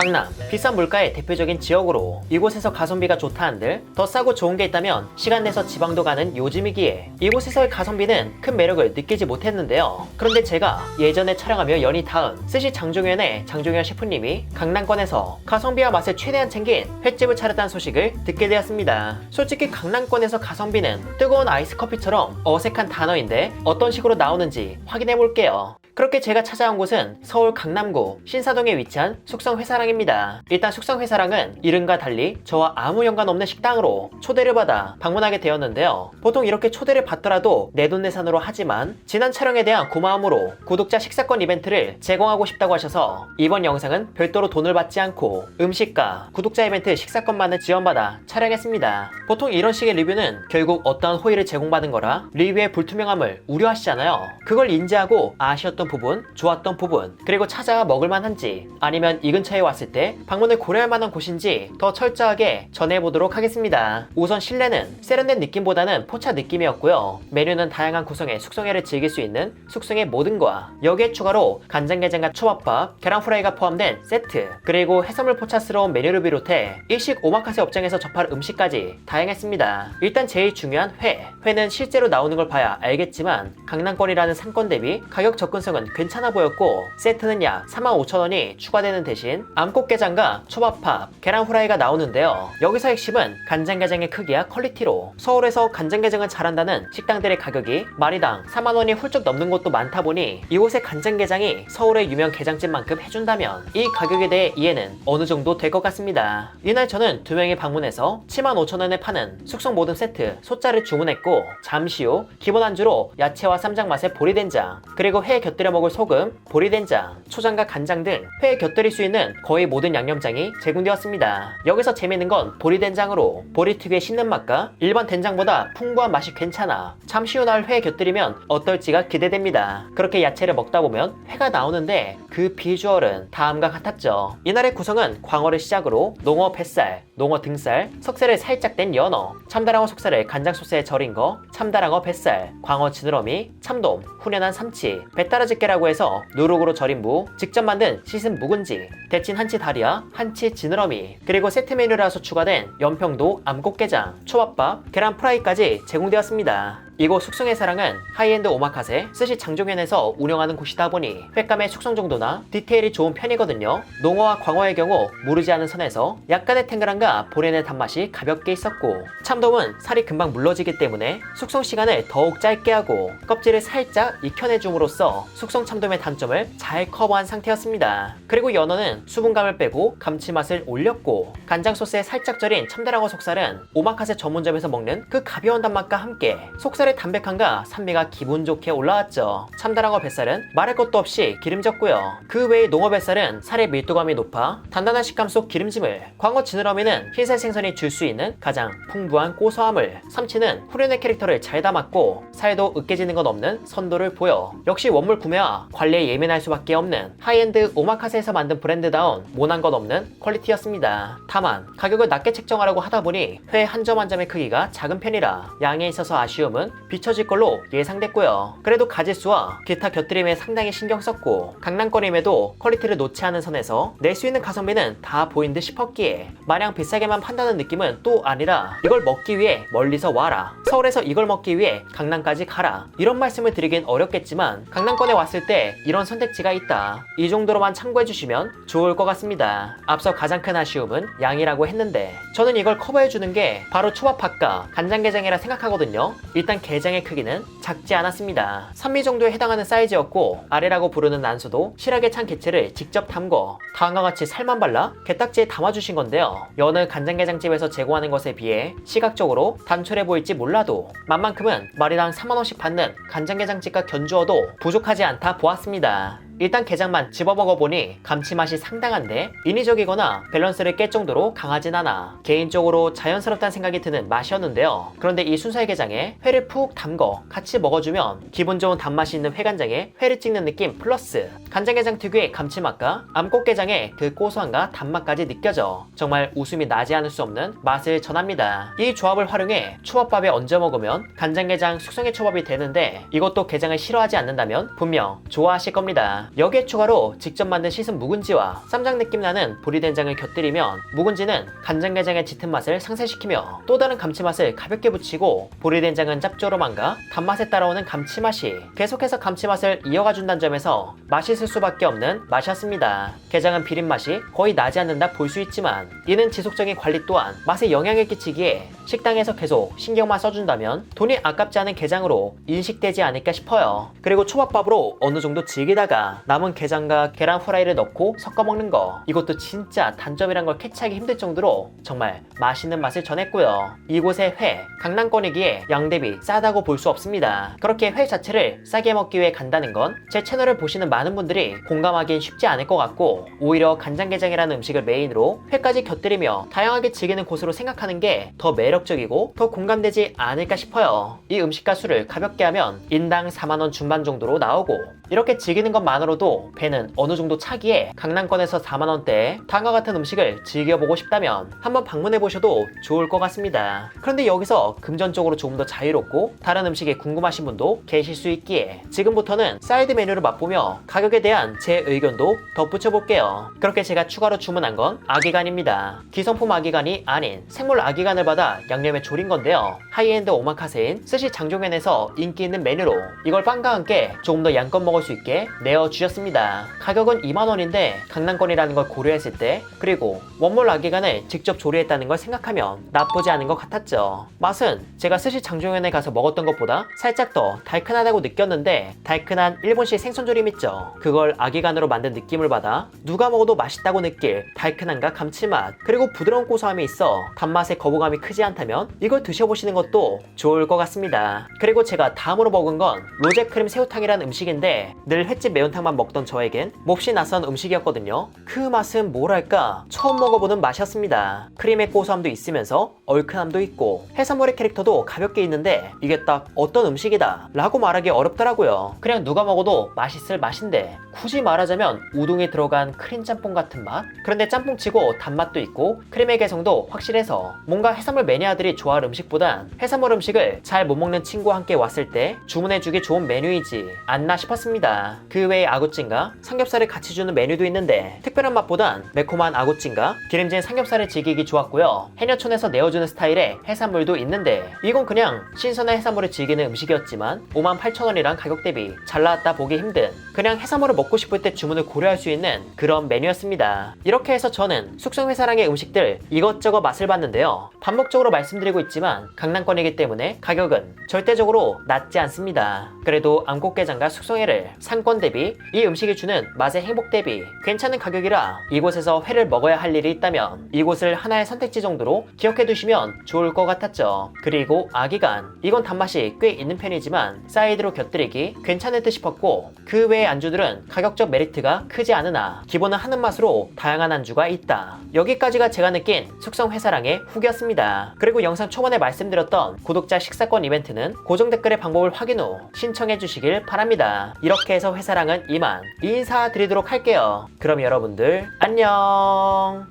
강남 비싼 물가의 대표적인 지역으로 이곳에서 가성비가 좋다 한들 더 싸고 좋은 게 있다면 시간 내서 지방도 가는 요즘이기에 이곳에서의 가성비는 큰 매력을 느끼지 못했는데요. 그런데 제가 예전에 촬영하며 연이 닿은 스시 장종현의 장종현 셰프님이 강남권에서 가성비와 맛을 최대한 챙긴 횟집을 차렸다는 소식을 듣게 되었습니다. 솔직히 강남권에서 가성비는 뜨거운 아이스 커피처럼 어색한 단어인데 어떤 식으로 나오는지 확인해 볼게요. 그렇게 제가 찾아온 곳은 서울 강남구 신사동에 위치한 숙성회사랑입니다. 일단 숙성회사랑은 이름과 달리 저와 아무 연관 없는 식당으로 초대를 받아 방문하게 되었는데요. 보통 이렇게 초대를 받더라도 내돈내산으로 하지만 지난 촬영에 대한 고마움으로 구독자 식사권 이벤트를 제공하고 싶다고 하셔서 이번 영상은 별도로 돈을 받지 않고 음식과 구독자 이벤트 식사권만을 지원받아 촬영했습니다. 보통 이런 식의 리뷰는 결국 어떠한 호의를 제공받은 거라 리뷰의 불투명함을 우려하시잖아요. 그걸 인지하고 아쉬웠던 부분, 좋았던 부분, 그리고 찾아가 먹을 만한지 아니면 이 근처에 왔을 때 방문을 고려할 만한 곳인지 더 철저하게 전해보도록 하겠습니다. 우선 실내는 세련된 느낌보다는 포차 느낌이었고요. 메뉴는 다양한 구성의 숙성회를 즐길 수 있는 숙성의 모든 과 여기에 추가로 간장게장과 초밥밥, 계란 후라이가 포함된 세트, 그리고 해산물 포차스러운 메뉴를 비롯해 일식 오마카세 업장에서 접할 음식까지 다양했습니다. 일단 제일 중요한 회. 회는 실제로 나오는 걸 봐야 알겠지만 강남권이라는 상권 대비 가격 접근성 은 괜찮아 보였고 세트는 약 45,000원이 추가되는 대신 암꽃게장과 초밥밥, 계란 후라이가 나오는데요. 여기서 핵심은 간장게장의 크기와 퀄리티로 서울에서 간장게장을 잘한다는 식당들의 가격이 마리당 4만원이 훌쩍 넘는 곳도 많다 보니 이곳의 간장게장이 서울의 유명 게장집만큼 해준다면 이 가격에 대해 이해는 어느 정도 될 것 같습니다. 이날 저는 두 명이 방문해서 75,000원에 파는 숙성 모듬 세트 소짜를 주문했고 잠시 후 기본 안주로 야채와 쌈장 맛의 보리된장 그리고 회에 곁들여 먹을 소금, 보리된장, 초장과 간장 등 회에 곁들일 수 있는 거의 모든 양념장이 제공되었습니다. 여기서 재밌는 건 보리된장으로 보리 특유의 씹는 맛과 일반 된장보다 풍부한 맛이 괜찮아 잠시 후날 회에 곁들이면 어떨지가 기대됩니다. 그렇게 야채를 먹다 보면 회가 나오는데 그 비주얼은 다음과 같았죠. 이날의 구성은 광어를 시작으로 농어 뱃살, 농어 등살, 석쇠를 살짝 뗀 연어, 참다랑어 속살을 간장 소스에 절인 거, 참다랑어 뱃살, 광어 지느러미, 참돔, 훈연한 삼치, 배따라 집게라고 해서 누룩으로 절인 무, 직접 만든 씻은 묵은지, 데친 한치 다리와 한치 지느러미, 그리고 세트 메뉴라서 추가된 연평도 암꽃게장, 초밥밥, 계란 프라이까지 제공되었습니다. 이곳 숙성의 사랑은 하이엔드 오마카세 스시 장종현에서 운영하는 곳이다 보니 횟감의 숙성 정도나 디테일이 좋은 편이거든요. 농어와 광어의 경우 무르지 않은 선에서 약간의 탱글함과 보렌의 단맛이 가볍게 있었고 참돔은 살이 금방 물러지기 때문에 숙성 시간을 더욱 짧게 하고 껍질을 살짝 익혀내줌으로써 숙성 참돔의 단점을 잘 커버한 상태였습니다. 그리고 연어는 수분감을 빼고 감칠맛을 올렸고 간장 소스에 살짝 절인 참다랑어 속살은 오마카세 전문점에서 먹는 그 가벼운 단맛과 함께 속살의 담백함과 산미가 기분 좋게 올라왔죠. 참다랑어 뱃살은 말할 것도 없이 기름졌고요. 그 외의 농어 뱃살은 살의 밀도감이 높아 단단한 식감 속 기름짐을 광어 지느러미는 흰살 생선이 줄 수 있는 가장 풍부한 고소함을 삼치는 후련의 캐릭터를 잘 담았고 살도 으깨지는 건 없는 선도를 보여 역시 원물 구매와 관리에 예민할 수밖에 없는 하이엔드 오마카세에서 만든 브랜드다운 모난 것 없는 퀄리티였습니다. 다만 가격을 낮게 책정하려고 하다 보니 회 한점한 점의 크기가 작은 편이라 양에 있어서 아쉬움은 비춰질 걸로 예상됐고요. 그래도 가짓수와 기타 곁들임에 상당히 신경 썼고 강남권임에도 퀄리티를 놓지 않은 선에서 낼 수 있는 가성비는 다 보인 듯 싶었기에 마냥 비싸게만 판다는 느낌은 또 아니라 이걸 먹기 위해 멀리서 와라. 서울에서 이걸 먹기 위해 강남까지 가라. 이런 말씀을 드리긴 어렵겠지만 강남권에 왔을 때 이런 선택지가 있다. 이 정도로만 참고해 주시면 좋을 것 같습니다. 앞서 가장 큰 아쉬움은 양이라고 했는데 저는 이걸 커버해 주는 게 바로 초밥ผั과 간장게장이라 생각하거든요. 일단 게장의 크기는 작지 않았습니다. 3미 정도에 해당하는 사이즈였고 아래라고 부르는 난수도 실하게 찬 게채를 직접 담궈 다음과 같이 살만 발라 게딱지에 담아주신 건데요. 여느 간장게장집에서 제공하는 것에 비해 시각적으로 단촐해 보일지 몰라도 맛만큼은 마리당 3만원씩 받는 간장게장집과 견주어도 부족하지 않다 보았습니다. 일단 게장만 집어먹어보니 감칠맛이 상당한데 인위적이거나 밸런스를 깰 정도로 강하진 않아 개인적으로 자연스럽다는 생각이 드는 맛이었는데요. 그런데 이 순살 게장에 회를 푹 담궈 같이 먹어주면 기분 좋은 단맛이 있는 회간장에 회를 찍는 느낌 플러스 간장게장 특유의 감칠맛과 암꽃게장의 그 고소함과 단맛까지 느껴져 정말 웃음이 나지 않을 수 없는 맛을 전합니다. 이 조합을 활용해 초밥밥에 얹어 먹으면 간장게장 숙성의 초밥이 되는데 이것도 게장을 싫어하지 않는다면 분명 좋아하실 겁니다. 여기에 추가로 직접 만든 씻은 묵은지와 쌈장 느낌 나는 보리된장을 곁들이면 묵은지는 간장게장의 짙은 맛을 상쇄시키며 또 다른 감칠맛을 가볍게 붙이고 보리된장은 짭조름함과 단맛에 따라오는 감칠맛이 계속해서 감칠맛을 이어가 준다는 점에서 맛있을 수밖에 없는 맛이었습니다. 게장은 비린 맛이 거의 나지 않는다 볼 수 있지만 이는 지속적인 관리 또한 맛에 영향을 끼치기에 식당에서 계속 신경만 써준다면 돈이 아깝지 않은 게장으로 인식되지 않을까 싶어요. 그리고 초밥밥으로 어느 정도 즐기다가 남은 게장과 계란 후라이를 넣고 섞어 먹는 거 이것도 진짜 단점이란 걸 캐치하기 힘들 정도로 정말 맛있는 맛을 전했고요. 이곳의 회 강남권이기에 양 대비 싸다고 볼 수 없습니다. 그렇게 회 자체를 싸게 먹기 위해 간다는 건 제 채널을 보시는 많은 분들이 공감하기엔 쉽지 않을 것 같고 오히려 간장게장이라는 음식을 메인으로 회까지 곁들이며 다양하게 즐기는 곳으로 생각하는 게 더 매력적이고 더 공감되지 않을까 싶어요. 이 음식과 술을 가볍게 하면 인당 4만원 중반 정도로 나오고 이렇게 즐기는 것만 으로도 배는 어느 정도 차기에 강남권에서 4만원대에 다음과 같은 음식을 즐겨보고 싶다면 한번 방문해보셔도 좋을 것 같습니다. 그런데 여기서 금전적으로 조금 더 자유롭고 다른 음식이 궁금하신 분도 계실 수 있기에 지금부터는 사이드 메뉴를 맛보며 가격에 대한 제 의견도 덧붙여 볼게요. 그렇게 제가 추가로 주문한 건 아기간입니다. 기성품 아기간이 아닌 생물 아기간을 받아 양념에 졸인 건데요. 하이엔드 오마카세인 스시 장조면에서 인기 있는 메뉴로 이걸 빵과 함께 조금 더 양껏 먹을 수 있게 내어 주셨습니다. 가격은 2만원인데 강남권이라는 걸 고려했을 때 그리고 원몰 아기간을 직접 조리했다는 걸 생각하면 나쁘지 않은 것 같았죠. 맛은 제가 스시 장조면에 가서 먹었던 것보다 살짝 더 달큰하다고 느꼈는데 달큰한 일본식 생선조림 있죠. 그걸 아기간으로 만든 느낌을 받아 누가 먹어도 맛있다고 느낄 달큰함과 감칠맛 그리고 부드러운 고소함이 있어 단맛의 거부감이 크지 않다면 이걸 드셔보시는 것도 좋을 것 같습니다. 그리고 제가 다음으로 먹은 건 로제 크림 새우탕이라는 음식인데 늘 횟집 매운탕 만 먹던 저에겐 몹시 낯선 음식이었거든요. 그 맛은 뭐랄까 처음 먹어보는 맛이었습니다. 크림의 고소함도 있으면서 얼큰함도 있고 해산물의 캐릭터도 가볍게 있는데 이게 딱 어떤 음식이다 라고 말하기 어렵더라고요. 그냥 누가 먹어도 맛있을 맛인데 굳이 말하자면 우동에 들어간 크림 짬뽕 같은 맛? 그런데 짬뽕치고 단맛도 있고 크림의 개성도 확실해서 뭔가 해산물 매니아들이 좋아할 음식보단 해산물 음식을 잘 못 먹는 친구와 함께 왔을 때 주문해주기 좋은 메뉴이지 않나 싶었습니다. 그 외에 아구찜과 삼겹살을 같이 주는 메뉴도 있는데 특별한 맛보단 매콤한 아구찜과 기름진 삼겹살을 즐기기 좋았고요. 해녀촌에서 내어주는 스타일의 해산물도 있는데 이건 그냥 신선한 해산물을 즐기는 음식이었지만 58,000원이란 가격 대비 잘 나왔다 보기 힘든 그냥 해산물을 먹고 싶을 때 주문을 고려할 수 있는 그런 메뉴였습니다. 이렇게 해서 저는 숙성회사랑의 음식들 이것저것 맛을 봤는데요. 반복적으로 말씀드리고 있지만 강남권이기 때문에 가격은 절대적으로 낮지 않습니다. 그래도 안국게장과 숙성회를 상권 대비 이 음식이 주는 맛의 행복 대비 괜찮은 가격이라 이곳에서 회를 먹어야 할 일이 있다면 이곳을 하나의 선택지 정도로 기억해 두시면 좋을 것 같았죠. 그리고 아기간 이건 단맛이 꽤 있는 편이지만 사이드로 곁들이기 괜찮을 듯 싶었고 그 외의 안주들은 가격적 메리트가 크지 않으나 기본은 하는 맛으로 다양한 안주가 있다. 여기까지가 제가 느낀 숙성 회사랑의 후기였습니다. 그리고 영상 초반에 말씀드렸던 구독자 식사권 이벤트는 고정 댓글의 방법을 확인 후 신청해 주시길 바랍니다. 이렇게 해서 회사랑은 이만 인사드리도록 할게요. 그럼 여러분들 안녕.